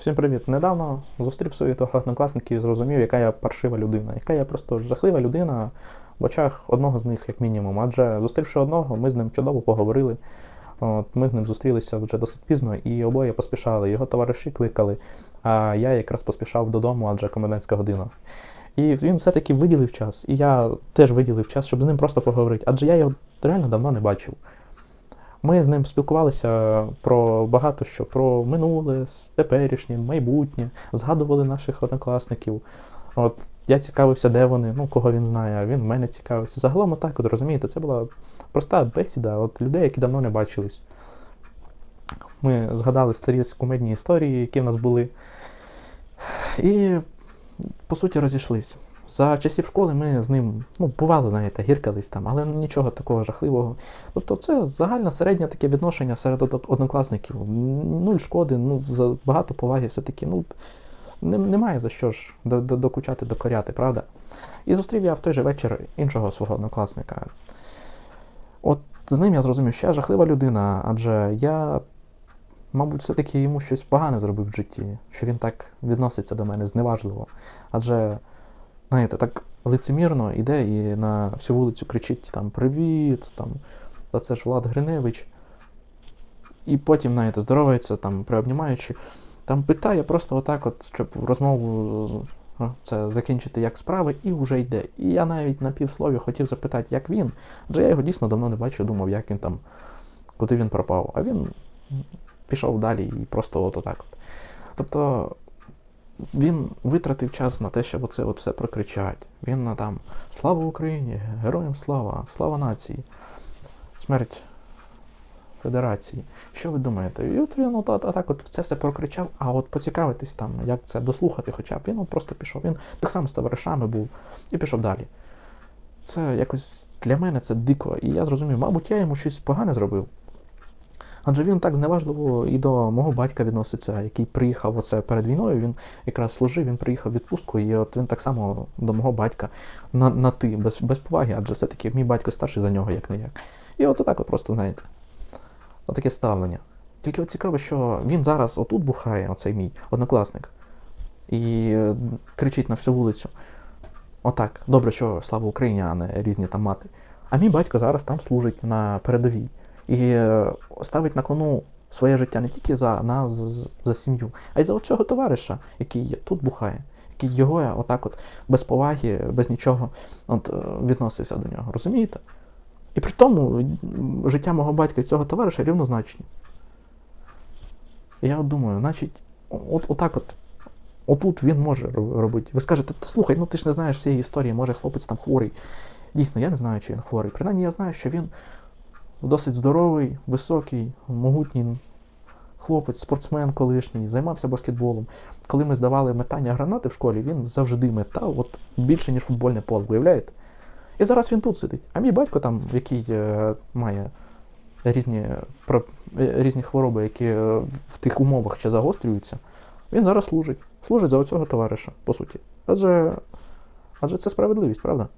Всім привіт! Недавно зустрів своїх однокласників і зрозумів, яка я паршива людина, яка я просто жахлива людина в очах одного з них, як мінімум. Адже зустрівши одного, ми з ним чудово поговорили. От, ми з ним зустрілися вже досить пізно, і обоє поспішали. Його товариші кликали, а я якраз поспішав додому, адже комендантська година. І він все-таки виділив час, і я теж виділив час, щоб з ним просто поговорити, адже я його реально давно не бачив. Ми з ним спілкувалися про багато що, про минуле, теперішнє, майбутнє, згадували наших однокласників. От я цікавився, де вони, ну кого він знає, а він мене цікавився. Загалом отак, от розумієте, це була проста бесіда от людей, які давно не бачились. Ми згадали старі кумедні історії, які в нас були. І, по суті, розійшлись. За часів школи ми з ним, ну, бувало, знаєте, гіркались там, але нічого такого жахливого. Тобто це загальне середнє таке відношення серед однокласників. Нуль шкоди, ну, за багато поваги, все-таки, ну, немає за що ж до- до- докучати, докоряти, правда? І зустрів я в той же вечір іншого свого однокласника. От з ним я зрозумів, що я жахлива людина, адже я, мабуть, все-таки йому щось погане зробив в житті, що він так відноситься до мене зневажливо. Адже знаєте, так лицемірно іде і на всю вулицю кричить там Привіт, там, та це ж Влад Гриневич. І потім, знаєте, здоровається, там, приобнімаючи, там питає просто отак, от, щоб розмову це закінчити як справи, і вже йде. І я навіть на півслові хотів запитати, як він, адже я його дійсно давно не бачив, думав, як він там, куди він пропав. А він пішов далі і просто от отак. От. Тобто він витратив час на те, щоб оце от все прокричати. Він на там Слава Україні! Героям слава! Слава нації! Смерть Федерації. Що ви думаєте? І от він от, от, так от це все прокричав, а от поцікавитись там, як це дослухати, хоча б він от просто пішов. Він так само з товаришами був і пішов далі. Це якось для мене це дико. І я зрозумів, мабуть, я йому щось погане зробив. Адже він так зневажливо і до мого батька відноситься, який приїхав оце перед війною. Він якраз служив, він приїхав в відпустку, і от він так само до мого батька на, на ти, без, без поваги, адже все-таки мій батько старший за нього, як не як. І от отак от просто, знаєте, отаке ставлення. Тільки от цікаво, що він зараз отут бухає, оцей мій однокласник, і е, кричить на всю вулицю. Отак, добре, що слава Україні, а не різні там мати. А мій батько зараз там служить на передовій і е, ставить на кону своє життя не тільки за нас, за сім'ю, а й за оцього товариша, який тут бухає, який його отак от без поваги, без нічого от, е, відносився до нього. Розумієте? І при тому життя мого батька і цього товариша рівнозначні. Я от думаю, значить, от, отак от. Отут він може робити. Ви скажете, та слухай, ну ти ж не знаєш всієї історії, може хлопець там хворий. Дійсно, я не знаю, чи він хворий. Принаймні я знаю, що він досить здоровий, високий, могутній хлопець, спортсмен колишній, займався баскетболом. Коли ми здавали метання гранати в школі, він завжди метав от більше, ніж футбольне поле, уявляєте? І зараз він тут сидить. А мій батько, там, який е, має різні, про- е, різні хвороби, які е, в тих умовах ще загострюються, він зараз служить. Служить за оцього товариша, по суті. Адже, адже це справедливість, правда?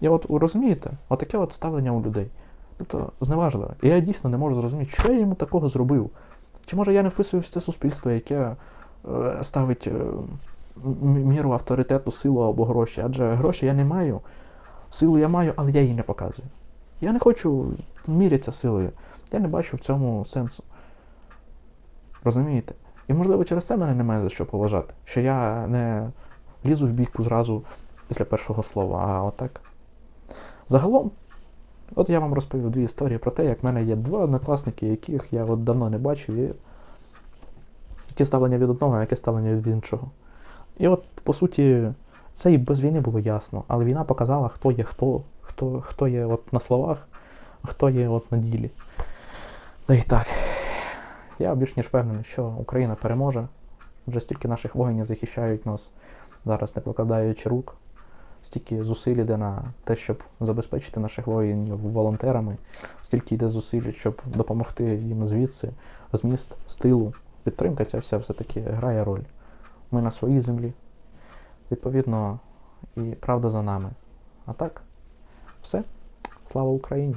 І от розумієте, отаке от ставлення у людей. Тобто зневажливе. І я дійсно не можу зрозуміти, що я йому такого зробив. Чи може я не вписуюсь в це суспільство, яке е, ставить е, міру авторитету, силу або гроші. Адже гроші я не маю, силу я маю, але я її не показую. Я не хочу мірятися силою. Я не бачу в цьому сенсу. Розумієте? І можливо через це мене немає за що поважати. Що я не лізу в бійку зразу після першого слова, а отак. Загалом, от я вам розповів дві історії про те, як в мене є два однокласники, яких я от давно не бачив, і яке ставлення від одного, а яке ставлення від іншого. І от, по суті, це і без війни було ясно, але війна показала, хто є хто, хто, хто є от на словах, а хто є от на ділі. Та й так. Я більш ніж впевнений, що Україна переможе. Вже стільки наших воїнів захищають нас зараз, не покладаючи рук. Стільки зусиль іде на те, щоб забезпечити наших воїнів волонтерами, стільки йде зусиль, щоб допомогти їм звідси, з міст, з тилу. Підтримка ця вся все-таки грає роль. Ми на своїй землі. Відповідно, і правда за нами. А так, все. Слава Україні!